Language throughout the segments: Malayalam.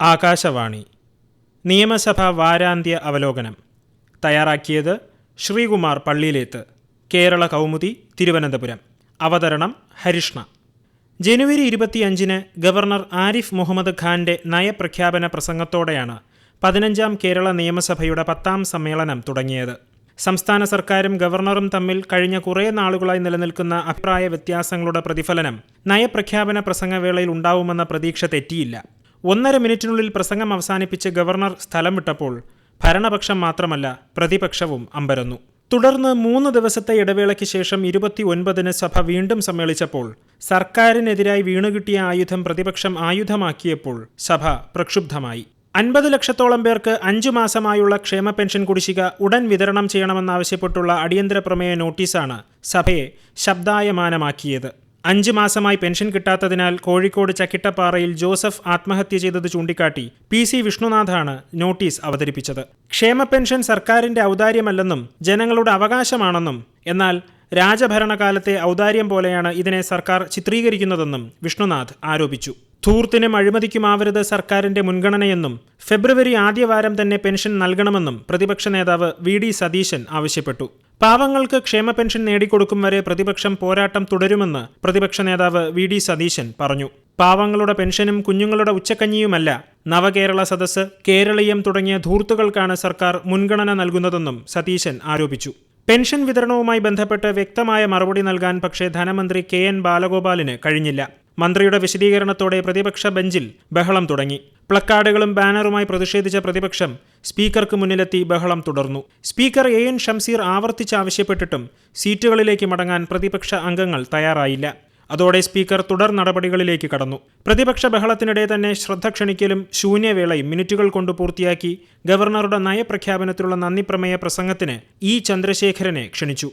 ആകാശവാണി. നിയമസഭാ വാരാന്ത്യ അവലോകനം. തയ്യാറാക്കിയത് ശ്രീകുമാർ പള്ളിയിലേത്ത്. കേരള കൗമുദി തിരുവനന്തപുരം. അവതരണം ഹരിഷ്ണ. ജനുവരി ഇരുപത്തിയഞ്ചിന് ഗവർണർ ആരിഫ് മുഹമ്മദ് ഖാന്റെ നയപ്രഖ്യാപന പ്രസംഗത്തോടെയാണ് പതിനഞ്ചാം കേരള നിയമസഭയുടെ പത്താം സമ്മേളനം തുടങ്ങിയത്. സംസ്ഥാന സർക്കാരും ഗവർണറും തമ്മിൽ കഴിഞ്ഞ കുറേ നാളുകളായി നിലനിൽക്കുന്ന അഭിപ്രായ വ്യത്യാസങ്ങളുടെ പ്രതിഫലനം നയപ്രഖ്യാപന പ്രസംഗവേളയിൽ ഉണ്ടാവുമെന്ന പ്രതീക്ഷ തെറ്റിയില്ല. ഒന്നര മിനിറ്റിനുള്ളിൽ പ്രസംഗം അവസാനിപ്പിച്ച് ഗവർണർ സ്ഥലം വിട്ടപ്പോൾ ഭരണപക്ഷം മാത്രമല്ല പ്രതിപക്ഷവും അമ്പരന്നു. തുടർന്ന് മൂന്ന് ദിവസത്തെ ഇടവേളയ്ക്ക് ശേഷം ഇരുപത്തി ഒൻപതിന് സഭ വീണ്ടും സമ്മേളിച്ചപ്പോൾ സർക്കാരിനെതിരായി വീണുകിട്ടിയ ആയുധം പ്രതിപക്ഷം ആയുധമാക്കിയപ്പോൾ സഭ പ്രക്ഷുബ്ധമായി. അൻപത് ലക്ഷത്തോളം പേർക്ക് അഞ്ചു മാസമായുള്ള ക്ഷേമ പെൻഷൻ കുടിശ്ശിക ഉടൻ വിതരണം ചെയ്യണമെന്നാവശ്യപ്പെട്ടുള്ള അടിയന്തര പ്രമേയ നോട്ടീസാണ് സഭയെ ശബ്ദായമാനമാക്കിയത്. അഞ്ച് മാസമായി പെൻഷൻ കിട്ടാത്തതിനാൽ കോഴിക്കോട് ചക്കിട്ടപ്പാറയിൽ ജോസഫ് ആത്മഹത്യ ചെയ്തത് ചൂണ്ടിക്കാട്ടി പി സി വിഷ്ണുനാഥാണ് നോട്ടീസ് അവതരിപ്പിച്ചത്. ക്ഷേമ പെൻഷൻ സർക്കാരിന്റെ ഔദാര്യമല്ലെന്നും ജനങ്ങളുടെ അവകാശമാണെന്നും എന്നാൽ രാജഭരണകാലത്തെ ഔദാര്യം പോലെയാണ് ഇതിനെ സർക്കാർ ചിത്രീകരിക്കുന്നതെന്നും വിഷ്ണുനാഥ് ആരോപിച്ചു. ധൂർത്തിനും അഴിമതിക്കുമാവരുത് സർക്കാരിന്റെ മുൻഗണനയെന്നും ഫെബ്രുവരി ആദ്യവാരം തന്നെ പെൻഷൻ നൽകണമെന്നും പ്രതിപക്ഷ നേതാവ് വി ഡി സതീശൻ ആവശ്യപ്പെട്ടു. പാവങ്ങൾക്ക് ക്ഷേമ പെൻഷൻ നേടിക്കൊടുക്കും വരെ പ്രതിപക്ഷം പോരാട്ടം തുടരുമെന്ന് പ്രതിപക്ഷ നേതാവ് വി ഡി സതീശൻ പറഞ്ഞു. പാവങ്ങളുടെ പെൻഷനും കുഞ്ഞുങ്ങളുടെ ഉച്ചക്കഞ്ഞിയുമല്ല നവകേരള സദസ്സ് കേരളീയം തുടങ്ങിയ ധൂർത്തുകൾക്കാണ് സർക്കാർ മുൻഗണന നൽകുന്നതെന്നും സതീശൻ ആരോപിച്ചു. പെൻഷൻ വിതരണവുമായി ബന്ധപ്പെട്ട് വ്യക്തമായ മറുപടി നൽകാൻ പക്ഷേ ധനമന്ത്രി കെ എൻ ബാലഗോപാലിന് കഴിഞ്ഞില്ല. മന്ത്രിയുടെ വിശദീകരണത്തോടെ പ്രതിപക്ഷ ബെഞ്ചിൽ ബഹളം തുടങ്ങി. പ്ലക്കാർഡുകളും ബാനറുമായി പ്രതിഷേധിച്ച പ്രതിപക്ഷം സ്പീക്കർക്ക് മുന്നിലെത്തി ബഹളം തുടർന്നു. സ്പീക്കർ എ എൻ ഷംസീർ ആവർത്തിച്ചാവശ്യപ്പെട്ടിട്ടും സീറ്റുകളിലേക്ക് മടങ്ങാൻ പ്രതിപക്ഷ അംഗങ്ങൾ തയ്യാറായില്ല. അതോടെ സ്പീക്കർ തുടർ നടപടികളിലേക്ക് കടന്നു. പ്രതിപക്ഷ ബഹളത്തിനിടെ തന്നെ ശ്രദ്ധ ക്ഷണിക്കലും ശൂന്യവേളയും മിനിറ്റുകൾ കൊണ്ട് പൂർത്തിയാക്കി ഗവർണറുടെ നയപ്രഖ്യാപനത്തിലുള്ള നന്ദിപ്രമേയ പ്രസംഗത്തിന് ഇ ചന്ദ്രശേഖരനെ ക്ഷണിച്ചു.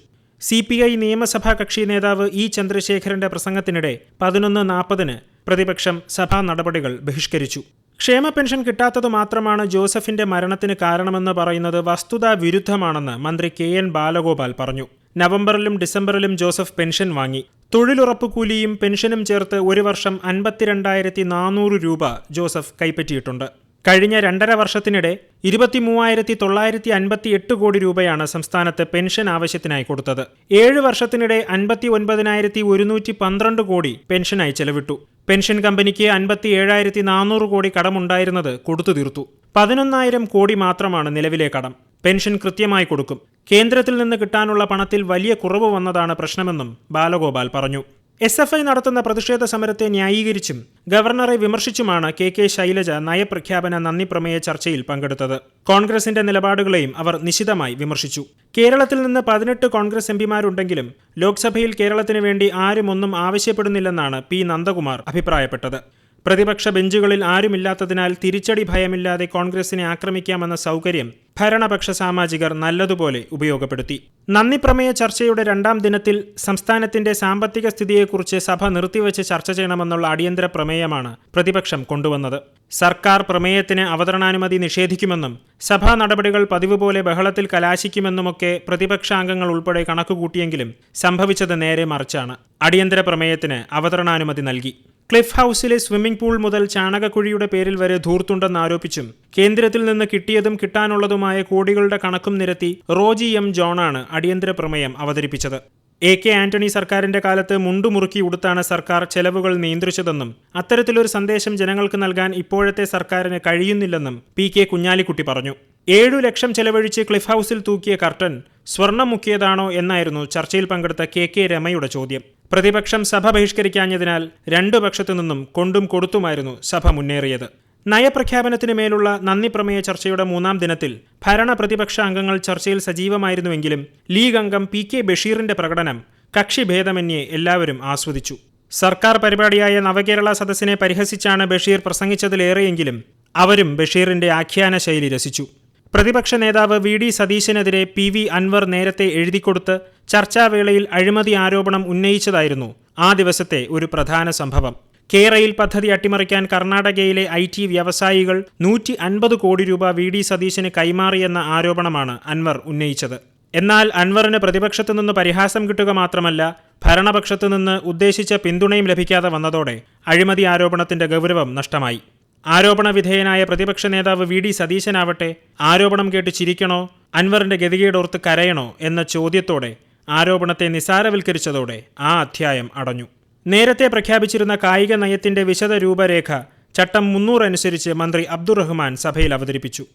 സി പി ഐ നിയമസഭാ കക്ഷി നേതാവ് ഇ ചന്ദ്രശേഖരന്റെ പ്രസംഗത്തിനിടെ പതിനൊന്ന് നാൽപ്പതിന് പ്രതിപക്ഷം സഭാ നടപടികൾ ബഹിഷ്കരിച്ചു. ക്ഷേമ പെൻഷൻ കിട്ടാത്തത് മാത്രമാണ് ജോസഫിന്റെ മരണത്തിന് കാരണമെന്ന് പറയുന്നത് വസ്തുതാ വിരുദ്ധമാണെന്ന് മന്ത്രി കെ എൻ ബാലഗോപാൽ പറഞ്ഞു. നവംബറിലും ഡിസംബറിലും ജോസഫ് പെൻഷൻ വാങ്ങി. തൊഴിലുറപ്പ് കൂലിയും പെൻഷനും ചേർത്ത് ഒരു വർഷം അൻപത്തിരണ്ടായിരത്തി നാനൂറ് രൂപ ജോസഫ് കൈപ്പറ്റിയിട്ടുണ്ട്. കഴിഞ്ഞ രണ്ടര വർഷത്തിനിടെ ഇരുപത്തി മൂവായിരത്തി തൊള്ളായിരത്തി അൻപത്തി എട്ട് കോടി രൂപയാണ് സംസ്ഥാനത്ത് പെൻഷൻ ആവശ്യത്തിനായി കൊടുത്തത്. ഏഴ് വർഷത്തിനിടെ അൻപത്തി ഒൻപതിനായിരത്തി ഒരുന്നൂറ്റി പന്ത്രണ്ട് കോടി പെൻഷനായി ചെലവിട്ടു. പെൻഷൻ കമ്പനിക്ക് അൻപത്തി ഏഴായിരത്തി നാനൂറ് കോടി കടമുണ്ടായിരുന്നത് കൊടുത്തു തീർത്തു പതിനൊന്നായിരം കോടി മാത്രമാണ് നിലവിലെ കടം. പെൻഷൻ കൃത്യമായി കൊടുക്കും. കേന്ദ്രത്തിൽ നിന്ന് കിട്ടാനുള്ള പണത്തിൽ വലിയ കുറവ് വന്നതാണ് പ്രശ്നമെന്നും ബാലഗോപാൽ പറഞ്ഞു. എസ് എഫ് ഐ നടത്തുന്ന പ്രതിഷേധ സമരത്തെ ന്യായീകരിച്ചും ഗവർണറെ വിമർശിച്ചുമാണ് കെ കെ ശൈലജ നയപ്രഖ്യാപന നന്ദി പ്രമേയ ചർച്ചയിൽ പങ്കെടുത്തത്. കോൺഗ്രസിന്റെ നിലപാടുകളെയും അവർ നിശിതമായി വിമർശിച്ചു. കേരളത്തിൽ നിന്ന് പതിനെട്ട് കോൺഗ്രസ് എംപിമാരുണ്ടെങ്കിലും ലോക്സഭയിൽ കേരളത്തിന് വേണ്ടി ആരും ഒന്നും ആവശ്യപ്പെടുന്നില്ലെന്നാണ് പി നന്ദകുമാർ അഭിപ്രായപ്പെട്ടത്. പ്രതിപക്ഷ ബെഞ്ചുകളിൽ ആരുമില്ലാത്തതിനാൽ തിരിച്ചടി ഭയമില്ലാതെ കോൺഗ്രസിനെ ആക്രമിക്കാമെന്ന സൗകര്യം ഭരണപക്ഷ സാമാജികർ നല്ലതുപോലെ ഉപയോഗപ്പെടുത്തി. നന്ദി പ്രമേയ ചർച്ചയുടെ രണ്ടാം ദിനത്തിൽ സംസ്ഥാനത്തിന്റെ സാമ്പത്തിക സ്ഥിതിയെക്കുറിച്ച് സഭ നിർത്തിവെച്ച് ചർച്ച ചെയ്യണമെന്നുള്ള അടിയന്തര പ്രമേയമാണ് പ്രതിപക്ഷം കൊണ്ടുവന്നത്. സർക്കാർ പ്രമേയത്തിന് അവതരണാനുമതി നിഷേധിക്കുമെന്നും സഭാ നടപടികൾ പതിവ് പോലെ ബഹളത്തിൽ കലാശിക്കുമെന്നുമൊക്കെ പ്രതിപക്ഷാംഗങ്ങൾ ഉൾപ്പെടെ കണക്കുകൂട്ടിയെങ്കിലും സംഭവിച്ചത് നേരെ മറിച്ചാണ്. അടിയന്തര പ്രമേയത്തിന് അവതരണാനുമതി നൽകി. ക്ലിഫ് ഹൗസിലെ സ്വിമ്മിംഗ് പൂൾ മുതൽ ചാണകക്കുഴിയുടെ പേരിൽ വരെ ധൂർത്തുണ്ടെന്നാരോപിച്ചും കേന്ദ്രത്തിൽ നിന്ന് കിട്ടിയതും കിട്ടാനുള്ളതുമായ കോടികളുടെ കണക്കും നിരത്തി റോജി എം ജോണാണ് അടിയന്തര പ്രമേയം അവതരിപ്പിച്ചത്. എ കെ ആന്റണി സർക്കാരിന്റെ കാലത്ത് മുണ്ടുമുറുക്കി ഉടുത്താണ് സർക്കാർ ചെലവുകൾ നിയന്ത്രിച്ചതെന്നും അത്തരത്തിലൊരു സന്ദേശം ജനങ്ങൾക്ക് നൽകാൻ ഇപ്പോഴത്തെ സർക്കാരിന് കഴിയുന്നില്ലെന്നും പി കെ കുഞ്ഞാലിക്കുട്ടി പറഞ്ഞു. ഏഴു ലക്ഷം ചെലവഴിച്ച് ക്ലിഫ് ഹൗസിൽ തൂക്കിയ കർട്ടൻ സ്വർണം മുക്കിയതാണോ എന്നായിരുന്നു ചർച്ചയിൽ പങ്കെടുത്ത കെ കെ രമയുടെ ചോദ്യം. പ്രതിപക്ഷം സഭ ബഹിഷ്കരിക്കാഞ്ഞതിനാൽ രണ്ടു പക്ഷത്തു നിന്നും കൊണ്ടും കൊടുത്തുമായിരുന്നു സഭ മുന്നേറിയത്. നയപ്രഖ്യാപനത്തിന് മേലുള്ള നന്ദി പ്രമേയ ചർച്ചയുടെ മൂന്നാം ദിനത്തിൽ ഭരണ പ്രതിപക്ഷ അംഗങ്ങൾ ചർച്ചയിൽ സജീവമായിരുന്നുവെങ്കിലും ലീഗ് അംഗം പി കെ ബഷീറിന്റെ പ്രകടനം കക്ഷിഭേദമന്യേ എല്ലാവരും ആസ്വദിച്ചു. സർക്കാർ പരിപാടിയായ നവകേരള സദസ്സിനെ പരിഹസിച്ചാണ് ബഷീർ പ്രസംഗിച്ചതിലേറെയെങ്കിലും അവരും ബഷീറിന്റെ ആഖ്യാന ശൈലി രസിച്ചു. പ്രതിപക്ഷ നേതാവ് വി ഡി സതീശനെതിരെ പി വി അൻവർ നേരത്തെ എഴുതിക്കൊടുത്ത് ചർച്ചാവേളയിൽ അഴിമതി ആരോപണം ഉന്നയിച്ചതായിരുന്നു ആ ദിവസത്തെ ഒരു പ്രധാന സംഭവം. കേരയിൽ പദ്ധതി അട്ടിമറിക്കാൻ കർണാടകയിലെ ഐ ടി വ്യവസായികൾ നൂറ്റി അൻപത് കോടി രൂപ വി ഡി സതീശന് കൈമാറിയെന്ന ആരോപണമാണ് അൻവർ ഉന്നയിച്ചത്. എന്നാൽ അൻവറിന് പ്രതിപക്ഷത്തു നിന്ന് പരിഹാസം കിട്ടുക മാത്രമല്ല ഭരണപക്ഷത്തു നിന്ന് ഉദ്ദേശിച്ച പിന്തുണയും ലഭിക്കാതെ വന്നതോടെ അഴിമതി ആരോപണത്തിന്റെ ഗൗരവം നഷ്ടമായി. ആരോപണ വിധേയനായ പ്രതിപക്ഷ നേതാവ് വി ഡി സതീശനാവട്ടെ ആരോപണം കേട്ട് ചിരിക്കണോ അൻവറിന്റെ ഗതികേടോർത്ത് കരയണോ എന്ന ചോദ്യത്തോടെ ആരോപണത്തെ നിസാരവൽക്കരിച്ചതോടെ ആ അധ്യായം അടഞ്ഞു. നേരത്തെ പ്രഖ്യാപിച്ചിരുന്ന കായിക നയത്തിന്റെ വിശദ രൂപരേഖ ചട്ടം മുന്നൂറ് അനുസരിച്ച് മന്ത്രി അബ്ദുറഹ്മാൻ സഭയിൽ അവതരിപ്പിച്ചു.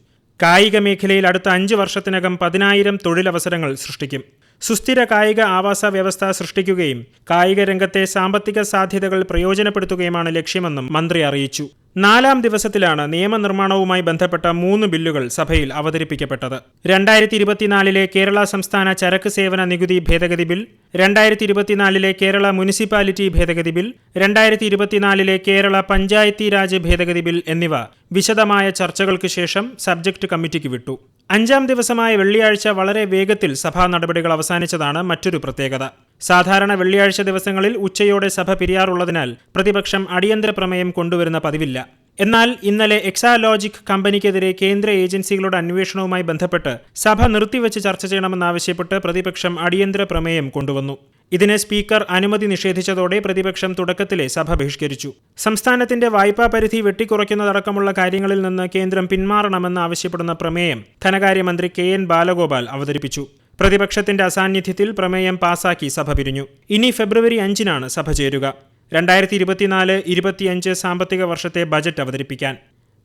കായിക മേഖലയിൽ അടുത്ത അഞ്ച് വർഷത്തിനകം പതിനായിരം തൊഴിലവസരങ്ങൾ സൃഷ്ടിക്കും. സുസ്ഥിര കായിക ആവാസ വ്യവസ്ഥ സൃഷ്ടിക്കുകയും കായിക രംഗത്തെ സാമ്പത്തിക സാധ്യതകൾ പ്രയോജനപ്പെടുത്തുകയുമാണ് ലക്ഷ്യമെന്നും മന്ത്രി അറിയിച്ചു. നാലാം ദിവസത്തിലാണ് നിയമനിർമ്മാണവുമായി ബന്ധപ്പെട്ട മൂന്ന് ബില്ലുകൾ സഭയിൽ അവതരിപ്പിക്കപ്പെട്ടത്. രണ്ടായിരത്തി ഇരുപത്തിനാലിലെ കേരള സംസ്ഥാന ചരക്ക് സേവന നികുതി ഭേദഗതി ബിൽ രണ്ടായിരത്തി ഇരുപത്തിനാലിലെ കേരള മുനിസിപ്പാലിറ്റി ഭേദഗതി ബിൽ രണ്ടായിരത്തി ഇരുപത്തിനാലിലെ കേരള പഞ്ചായത്തി രാജ് ഭേദഗതി ബിൽ എന്നിവ വിശദമായ ചർച്ചകൾക്ക് ശേഷം സബ്ജക്ട് കമ്മിറ്റിക്ക് വിട്ടു. അഞ്ചാം ദിവസമായ വെള്ളിയാഴ്ച വളരെ വേഗത്തിൽ സഭാ നടപടികൾ അവസാനിച്ചതാണ് മറ്റൊരു പ്രത്യേകത. സാധാരണ വെള്ളിയാഴ്ച ദിവസങ്ങളിൽ ഉച്ചയോടെ സഭ പിരിയാറുള്ളതിനാൽ പ്രതിപക്ഷം അടിയന്തര പ്രമേയം കൊണ്ടുവരുന്ന പതിവില്ല. എന്നാൽ ഇന്നലെ എക്സാലോജിക് കമ്പനിക്കെതിരെ കേന്ദ്ര ഏജൻസികളുടെ അന്വേഷണവുമായി ബന്ധപ്പെട്ട് സഭ നിർത്തിവെച്ച് ചർച്ച ചെയ്യണമെന്നാവശ്യപ്പെട്ട് പ്രതിപക്ഷം അടിയന്തര പ്രമേയം കൊണ്ടുവന്നു. ഇതിന് സ്പീക്കർ അനുമതി നിഷേധിച്ചതോടെ പ്രതിപക്ഷം തുടക്കത്തിലെ സഭ ബഹിഷ്കരിച്ചു. സംസ്ഥാനത്തിന്റെ വായ്പാ പരിധി വെട്ടിക്കുറയ്ക്കുന്നതടക്കമുള്ള കാര്യങ്ങളിൽ നിന്ന് കേന്ദ്രം പിന്മാറണമെന്ന് ആവശ്യപ്പെടുന്ന പ്രമേയം ധനകാര്യമന്ത്രി കെ എൻ ബാലഗോപാൽ അവതരിപ്പിച്ചു. പ്രതിപക്ഷത്തിന്റെ അസാന്നിധ്യത്തിൽ പ്രമേയം പാസാക്കി സഭ പിരിഞ്ഞു. ഇനി ഫെബ്രുവരി അഞ്ചിനാണ് സഭ ചേരുക. രണ്ടായിരത്തി ഇരുപത്തിനാല് ഇരുപത്തിയഞ്ച് സാമ്പത്തിക വർഷത്തെ ബജറ്റ് അവതരിപ്പിക്കാൻ.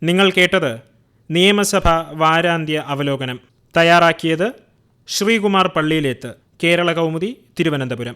നിങ്ങൾ കേട്ടത് നിയമസഭ വാരാന്ത്യ അവലോകനം. തയ്യാറാക്കിയത് ശ്രീകുമാർ പള്ളിയിലേത്ത് കേരള കൗമുദി തിരുവനന്തപുരം.